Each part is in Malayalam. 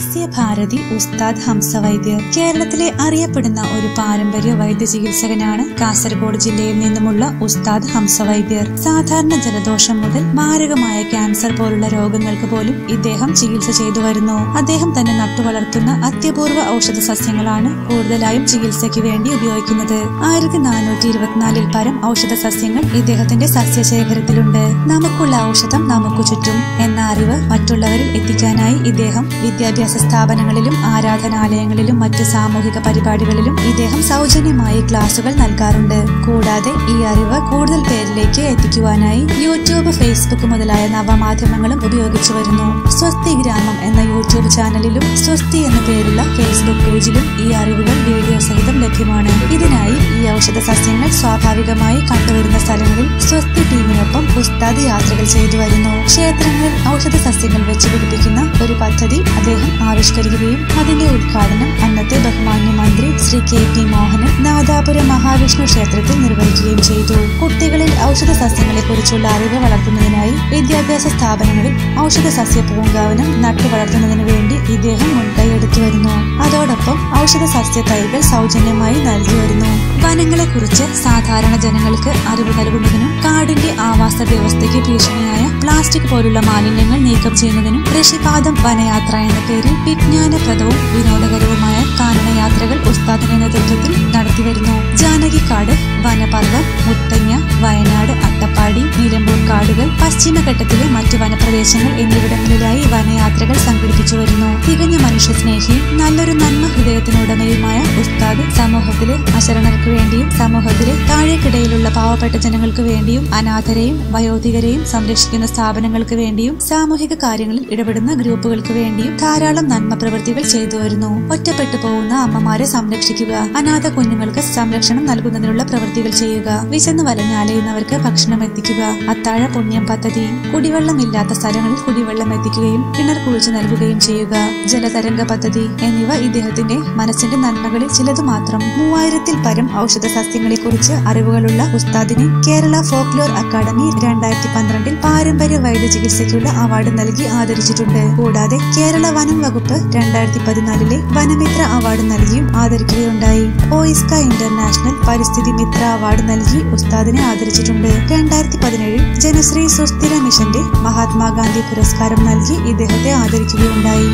സസ്യഭാരതി ഉസ്താദ് ഹംസവൈദ്യർ കേരളത്തിലെ അറിയപ്പെടുന്ന ഒരു പാരമ്പര്യ വൈദ്യ ചികിത്സകനാണ് കാസർഗോഡ് ജില്ലയിൽ നിന്നുമുള്ള ഉസ്താദ് ഹംസവൈദ്യർ സാധാരണ ജലദോഷം മുതൽ മാരകമായ ക്യാൻസർ പോലുള്ള രോഗങ്ങൾക്ക് പോലും ഇദ്ദേഹം ചികിത്സ ചെയ്തു വരുന്നു. അദ്ദേഹം തന്നെ നട്ടുവളർത്തുന്ന അത്യപൂർവ ഔഷധ സസ്യങ്ങളാണ് കൂടുതലായും ചികിത്സയ്ക്ക് വേണ്ടി ഉപയോഗിക്കുന്നത്. ആയിരത്തി നാനൂറ്റി ഇരുപത്തിനാലിൽ പരം ഔഷധ സസ്യങ്ങൾ ഇദ്ദേഹത്തിന്റെ സസ്യശേഖരത്തിലുണ്ട്. നമുക്കുള്ള ഔഷധം നമുക്ക് ചുറ്റും എന്ന അറിവ് മറ്റുള്ളവരിൽ എത്തിക്കാനായി ഇദ്ദേഹം വിദ്യാഭ്യാസ സ്ഥാപനങ്ങളിലും ആരാധനാലയങ്ങളിലും മറ്റ് സാമൂഹിക പരിപാടികളിലും ഇദ്ദേഹം സൗജന്യമായി ക്ലാസുകൾ നൽകാറുണ്ട്. കൂടാതെ ഈ അറിവ് കൂടുതൽ പേരിലേക്ക് എത്തിക്കുവാനായി യൂട്യൂബ് ഫേസ്ബുക്ക് മുതലായ നവമാധ്യമങ്ങളും ഉപയോഗിച്ചു വരുന്നു. സ്വസ്തി ഗ്രാമം എന്ന യൂട്യൂബ് ചാനലിലും സ്വസ്തി എന്ന പേരുള്ള ഫേസ്ബുക്ക് പേജിലും ഈ അറിവുകൾ വീഡിയോ സഹിതം ലഭ്യമാണ്. ഇതിനായി ഈ ഔഷധ സസ്യങ്ങൾ സ്വാഭാവികമായി കണ്ടുവരുന്ന സ്ഥലങ്ങളിൽ സ്വസ്തി ടീമിനൊപ്പം ഉസ്താദ് യാത്രകൾ ചെയ്തു വരുന്നു. ക്ഷേത്രങ്ങളിൽ ഔഷധ സസ്യങ്ങൾ വെച്ചുപിടിപ്പിക്കുന്ന ഒരു പദ്ധതി അദ്ദേഹം ആവിഷ്കരിക്കുകയും അതിന്റെ ഉദ്ഘാടനം അന്നത്തെ ബഹുമാന്യ മന്ത്രി ശ്രീ കെ പി മോഹനൻ നാദാപുരം മഹാവിഷ്ണു ക്ഷേത്രത്തിൽ നിർവഹിക്കുകയും ചെയ്തു. കുട്ടികളിൽ ഔഷധ സസ്യങ്ങളെ കുറിച്ചുള്ള അറിവ് വളർത്തുന്നതിനായി വിദ്യാഭ്യാസ സ്ഥാപനങ്ങളിൽ ഔഷധ സസ്യ പൂങ്കാവനം നട്ടു വളർത്തുന്നതിനു വേണ്ടി ഇദ്ദേഹം മുൻകൈയെടുത്തു വരുന്നു. അതോടൊപ്പം ഔഷധ സസ്യ തൈകൾ സൗജന്യമായി നൽകി വരുന്നു. വനങ്ങളെ കുറിച്ച് സാധാരണ ജനങ്ങൾക്ക് അറിവ് നൽകുന്നതിനും കാടിന്റെ ആവാസ വ്യവസ്ഥയ്ക്ക് ഭീഷണിയായ പ്ലാസ്റ്റിക് പോലുള്ള മാലിന്യങ്ങൾ നീക്കം ചെയ്യുന്നതിനും കൃഷിപാദം വനയാത്ര എന്ന പേരിൽ വിജ്ഞാനപ്രദവും വിനോദകരവുമായ കാനനയാത്രകൾ ഉസ്താദിന്റെ നേതൃത്വത്തിൽ നടത്തിവരുന്നു ജാനകിക്കാട് വനപർവം മുത്തങ്ങ വയനാട് അട്ടപ്പാടി നിലമ്പൂർ കാടുകൾ പശ്ചിമഘട്ടത്തിലെ മറ്റു വനപ്രദേശങ്ങൾ എന്നിവിടങ്ങളിലായി വനയാത്രകൾ സംഘടിപ്പിച്ചു വരുന്നു. തികഞ്ഞ മനുഷ്യസ്നേഹിയും നല്ലൊരു നന്മ ഹൃദയത്തിനുടമയുമായ ഉസ്താദ് സമൂഹത്തിലെ അശരണർക്ക് വേണ്ടിയും സമൂഹത്തിലെ താഴേക്കിടയിലുള്ള പാവപ്പെട്ട ജനങ്ങൾക്ക് വേണ്ടിയും അനാഥരെയും വയോധികരെയും സംരക്ഷിക്കുന്ന സ്ഥാപനങ്ങൾക്ക് വേണ്ടിയും സാമൂഹിക കാര്യങ്ങളിൽ ഇടപെടുന്ന ഗ്രൂപ്പുകൾക്ക് വേണ്ടിയും ധാരാളം നന്മ പ്രവൃത്തികൾ ചെയ്തു വരുന്നു. ഒറ്റപ്പെട്ടു പോകുന്ന അമ്മമാരെ സംരക്ഷിക്കുക. അനാഥ കുഞ്ഞുങ്ങൾക്ക് സംരക്ഷണം നൽകുന്നതിനുള്ള പ്രവൃത്തികൾ ചെയ്യുക. വിശന്നു വലഞ്ഞാലയുന്നവർക്ക് ഭക്ഷണം എത്തിക്കുക. അത്താഴ പുണ്യം പദ്ധതി. കുടിവെള്ളമില്ലാത്ത സ്ഥലങ്ങളിൽ കുടിവെള്ളം എത്തിക്കുകയും കിണർ കുഴിച്ചു നൽകുകയും ചെയ്യുക. ജലതരംഗ പദ്ധതി എന്നിവ ഇദ്ദേഹത്തിന്റെ മനസ്സിന്റെ നന്മകളിൽ ചിലത് മാത്രം. മൂവായിരത്തിൽ പരം ഔഷധ സസ്യങ്ങളെ കുറിച്ച് അറിവുകളുള്ള ഉസ്താദിനെ കേരള ഫോക്ലോർ അക്കാദമി രണ്ടായിരത്തി പന്ത്രണ്ടിൽ പാരമ്പര്യ വൈദ്യ ചികിത്സയ്ക്കുള്ള അവാർഡ് നൽകി ആദരിച്ചിട്ടുണ്ട്. കൂടാതെ കേരള വനം വകുപ്പ് രണ്ടായിരത്തി പതിനാലിലെ വനമിത്ര അവാർഡ് നൽകിയും ആദരിക്കുകയുണ്ടായി. ഓയിസ്ക ഇന്റർനാഷണൽ പരിസ്ഥിതി മിത്ര അവാർഡ് നൽകി ഉസ്താദിനെ ആദരിച്ചിട്ടുണ്ട്. രണ്ടായിരത്തി പതിനേഴിൽ ജനശ്രീ സുസ്ഥിര മിഷന്റെ മഹാത്മാഗാന്ധി പുരസ്കാരം നൽകി ഇദ്ദേഹത്തെ ആദരിക്കുകയുണ്ടായി.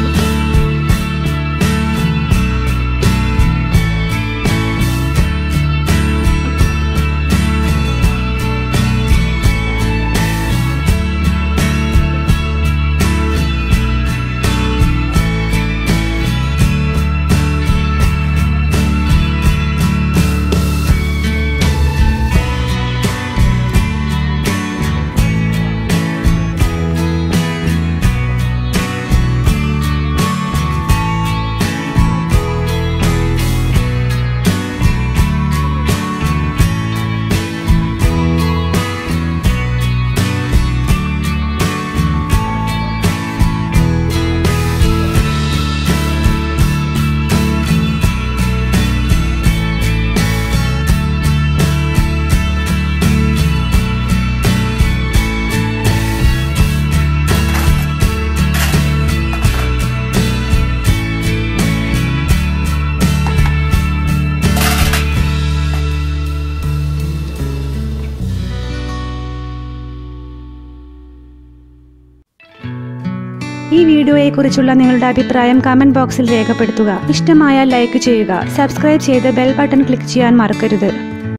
ഈ വീഡിയോയെക്കുറിച്ചുള്ള നിങ്ങളുടെ അഭിപ്രായം കമന്റ് ബോക്സിൽ രേഖപ്പെടുത്തുക. ഇഷ്ടമായാൽ ലൈക്ക് ചെയ്യുക. സബ്സ്ക്രൈബ് ചെയ്ത് ബെൽ ബട്ടൺ ക്ലിക്ക് ചെയ്യാൻ മറക്കരുത്.